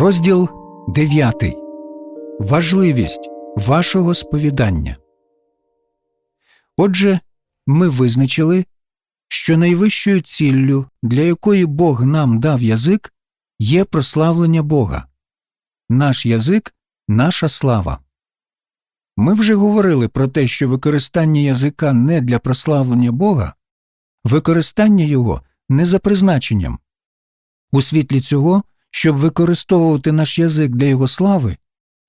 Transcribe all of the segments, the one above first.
Розділ 9. Важливість вашого сповідання. Отже, ми визначили, що найвищою ціллю, для якої Бог нам дав язик, є прославлення Бога. Наш язик наша слава. Ми вже говорили про те, що використання язика не для прославлення Бога, використання його не за призначенням. У світлі цього, щоб використовувати наш язик для його слави,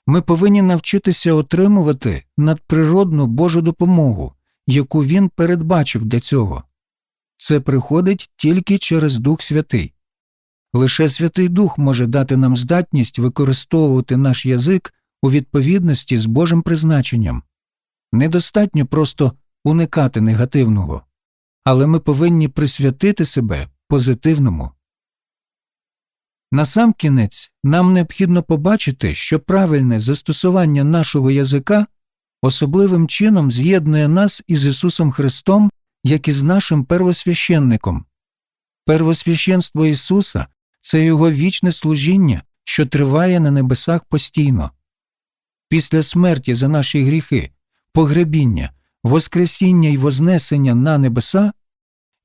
ми повинні навчитися отримувати надприродну Божу допомогу, яку він передбачив для цього. Це приходить тільки через Дух Святий. Лише Святий Дух може дати нам здатність використовувати наш язик у відповідності з Божим призначенням. Недостатньо просто уникати негативного, але ми повинні присвятити себе позитивному. Насамкінець нам необхідно побачити, що правильне застосування нашого язика особливим чином з'єднує нас із Ісусом Христом, як і з нашим первосвященником. Первосвященство Ісуса це Його вічне служіння, що триває на небесах постійно. Після смерті за наші гріхи, погребіння, Воскресіння й Вознесення на небеса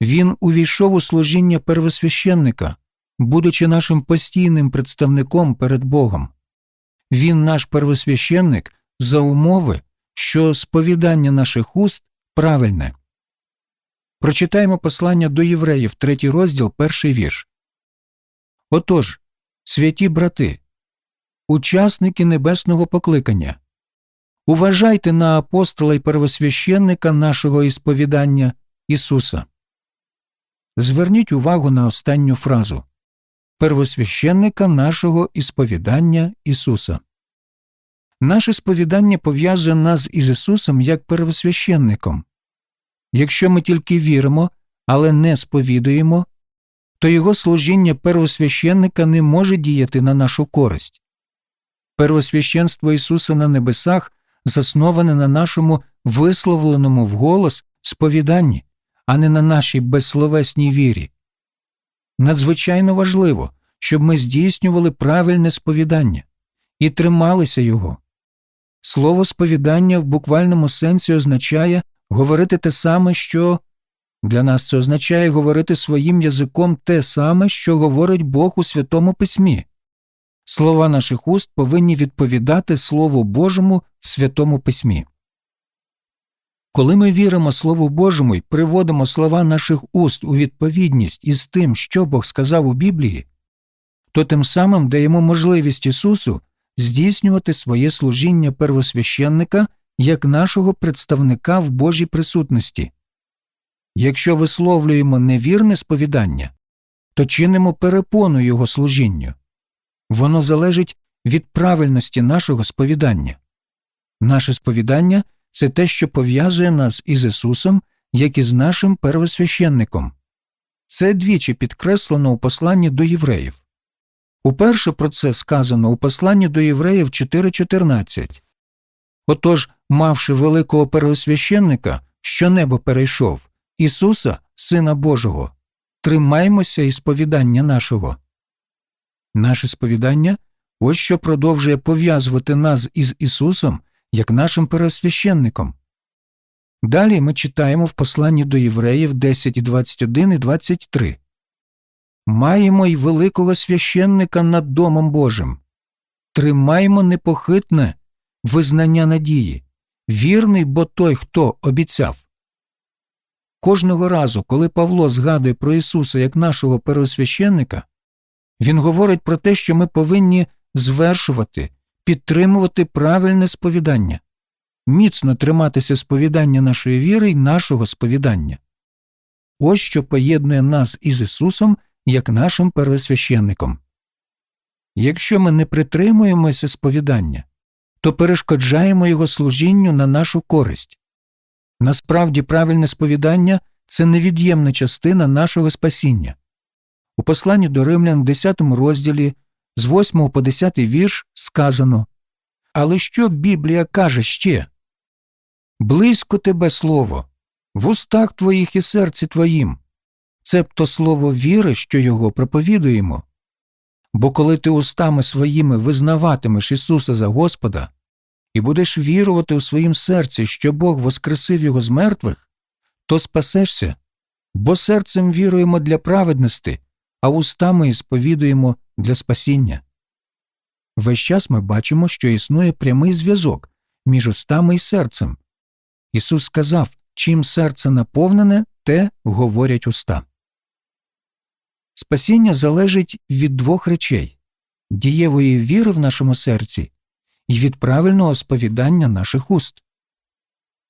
Він увійшов у служіння первосвященника будучи нашим постійним представником перед Богом. Він наш первосвященник за умови, що сповідання наших уст правильне. Прочитаємо послання до євреїв, третій розділ, перший вірш. Отож, святі брати, учасники небесного покликання, уважайте на апостола й первосвященника нашого ісповідання Ісуса. Зверніть увагу на останню фразу первосвященника нашого ісповідання Ісуса. Наше сповідання пов'язує нас із Ісусом як первосвященником. Якщо ми тільки віримо, але не сповідуємо, то Його служіння первосвященника не може діяти на нашу користь. Первосвященство Ісуса на небесах засноване на нашому висловленому вголос сповіданні, а не на нашій безсловесній вірі. Надзвичайно важливо, щоб ми здійснювали правильне сповідання і трималися його. Слово сповідання в буквальному сенсі означає говорити те саме, що для нас це означає говорити своїм язиком те саме, що говорить Бог у Святому Письмі. Слова наших уст повинні відповідати Слову Божому в Святому Письмі. Коли ми віримо Слову Божому і приводимо слова наших уст у відповідність із тим, що Бог сказав у Біблії, то тим самим даємо можливість Ісусу здійснювати своє служіння первосвященника як нашого представника в Божій присутності. Якщо висловлюємо невірне сповідання, то чинимо перепону Його служінню. Воно залежить від правильності нашого сповідання. Наше сповідання це те, що пов'язує нас із Ісусом, як і з нашим первосвященником. Це двічі підкреслено у посланні до євреїв. Уперше про це сказано у посланні до євреїв 4.14. Отож, мавши великого первосвященника, що небо перейшов, Ісуса, Сина Божого, тримаймося із сповідання нашого. Наше сповідання ось що продовжує пов'язувати нас із Ісусом як нашим первосвященником. Далі ми читаємо в посланні до євреїв 10, 21 і 23. Маємо й великого священника над Домом Божим. Тримаймо непохитне визнання надії, вірний бо той, хто обіцяв. Кожного разу, коли Павло згадує про Ісуса як нашого первосвященника, він говорить про те, що ми повинні звершувати підтримувати правильне сповідання, міцно триматися сповідання нашої віри й нашого сповідання. Ось що поєднує нас із Ісусом як нашим первосвященником. Якщо ми не притримуємося сповідання, то перешкоджаємо Його служінню на нашу користь. Насправді, правильне сповідання це невід'ємна частина нашого спасіння. У посланні до римлян, в 10 розділі з 8 по 10 вірш сказано Але що Біблія каже ще? Близько тебе слово, в устах твоїх і серці твоїм, цебто слово віри, що його проповідуємо. Бо коли ти устами своїми визнаватимеш Ісуса за Господа і будеш вірувати у своїм серці, що Бог воскресив його з мертвих, то спасешся, бо серцем віруємо для праведності, а устами сповідуємо для спасіння. Весь час ми бачимо, що існує прямий зв'язок між устами і серцем. Ісус сказав, чим серце наповнене, те говорять уста. Спасіння залежить від двох речей дієвої віри в нашому серці і від правильного сповідання наших уст.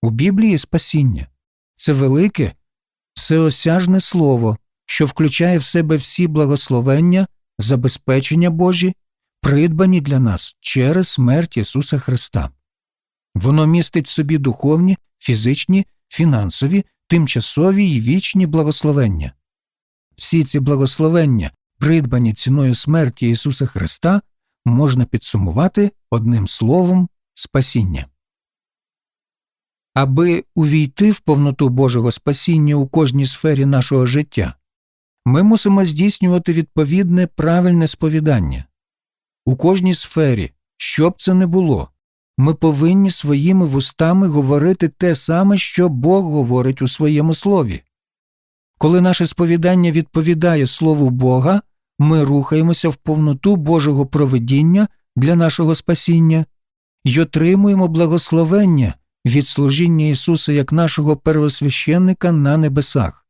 У Біблії спасіння це велике, всеосяжне слово, що включає в себе всі благословення, забезпечення Божі, придбані для нас через смерть Ісуса Христа. Воно містить в собі духовні, фізичні, фінансові, тимчасові і вічні благословення. Всі ці благословення, придбані ціною смерті Ісуса Христа, можна підсумувати одним словом спасіння. Аби увійти в повноту Божого спасіння у кожній сфері нашого життя, ми мусимо здійснювати відповідне правильне сповідання. У кожній сфері, що б це не було, ми повинні своїми вустами говорити те саме, що Бог говорить у своєму слові. Коли наше сповідання відповідає Слову Бога, ми рухаємося в повноту Божого проведіння для нашого спасіння й отримуємо благословення від служіння Ісуса як нашого первосвященника на небесах.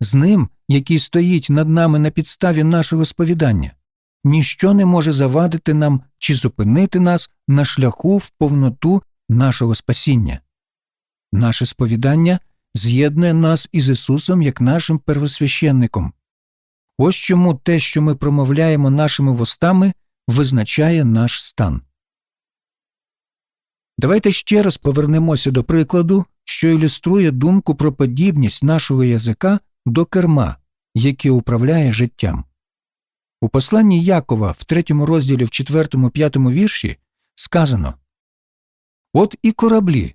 З Ним, який стоїть над нами на підставі нашого сповідання, ніщо не може завадити нам чи зупинити нас на шляху в повноту нашого спасіння. Наше сповідання з'єднує нас із Ісусом як нашим первосвященником. Ось чому те, що ми промовляємо нашими вустами, визначає наш стан. Давайте ще раз повернемося до прикладу, що ілюструє думку про подібність нашого язика до керма, яке управляє життям. У посланні Якова в третьому розділі в 4-5 вірші сказано От і кораблі,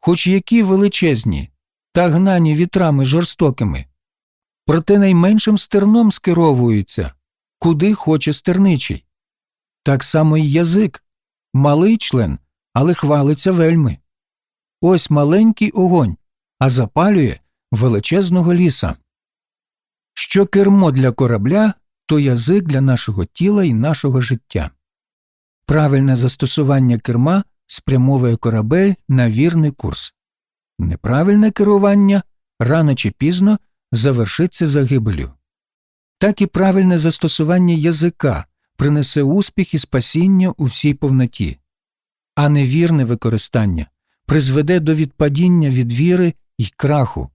хоч які величезні, та гнані вітрами жорстокими, проте найменшим стерном скеровуються, куди хоче стерничий. Так само й язик, малий член, але хвалиться вельми. Ось маленький огонь, а запалює величезного ліса. Що кермо для корабля, то язик для нашого тіла і нашого життя. Правильне застосування керма спрямовує корабель на вірний курс. Неправильне керування рано чи пізно завершиться загибелю. Так і правильне застосування язика принесе успіх і спасіння у всій повноті, а невірне використання призведе до відпадіння від віри і краху.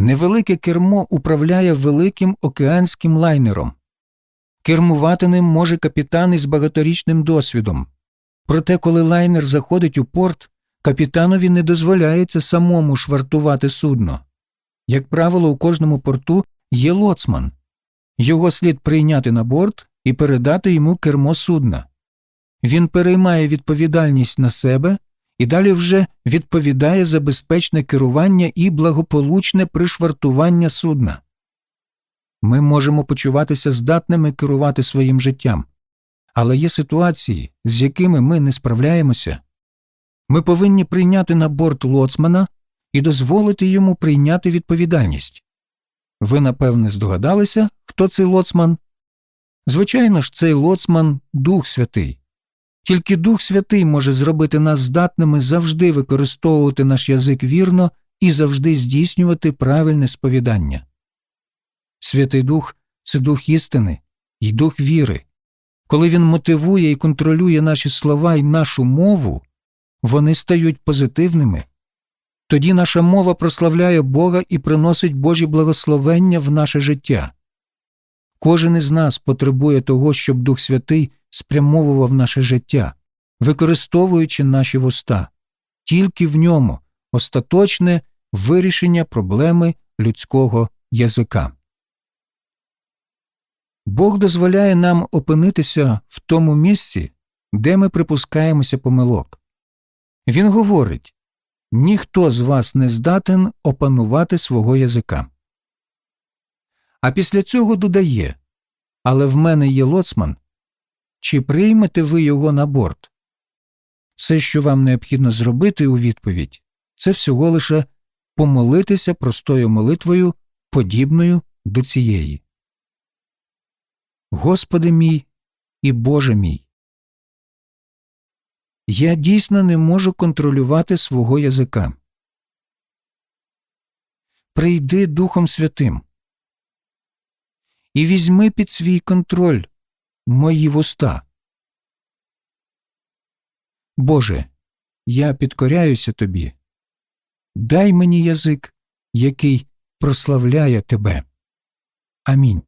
Невелике кермо управляє великим океанським лайнером. Кермувати ним може капітан із багаторічним досвідом. Проте, коли лайнер заходить у порт, капітанові не дозволяється самому швартувати судно. Як правило, у кожному порту є лоцман. Його слід прийняти на борт і передати йому кермо судна. Він переймає відповідальність на себе і далі вже відповідає за безпечне керування і благополучне пришвартування судна. Ми можемо почуватися здатними керувати своїм життям, але є ситуації, з якими ми не справляємося. Ми повинні прийняти на борт лоцмана і дозволити йому прийняти відповідальність. Ви, напевне, здогадалися, хто цей лоцман? Звичайно ж, цей лоцман Дух Святий. Тільки Дух Святий може зробити нас здатними завжди використовувати наш язик вірно і завжди здійснювати правильне сповідання. Святий Дух це дух істини і дух віри. Коли він мотивує і контролює наші слова і нашу мову, вони стають позитивними. Тоді наша мова прославляє Бога і приносить Божі благословення в наше життя. Кожен із нас потребує того, щоб Дух Святий спрямовував наше життя, використовуючи наші вуста, тільки в ньому остаточне вирішення проблеми людського язика. Бог дозволяє нам опинитися в тому місці, де ми припускаємося помилок. Він говорить ніхто з вас не здатен опанувати свого язика. А після цього додає але в мене є лоцман. Чи приймете ви його на борт? Все, що вам необхідно зробити у відповідь, це всього лише помолитися простою молитвою, подібною до цієї. Господи мій і Боже мій. Я дійсно не можу контролювати свого язика. Прийди Духом Святим і візьми під свій контроль мої вуста. Боже, я підкоряюся тобі. Дай мені язик, який прославляє тебе. Амінь.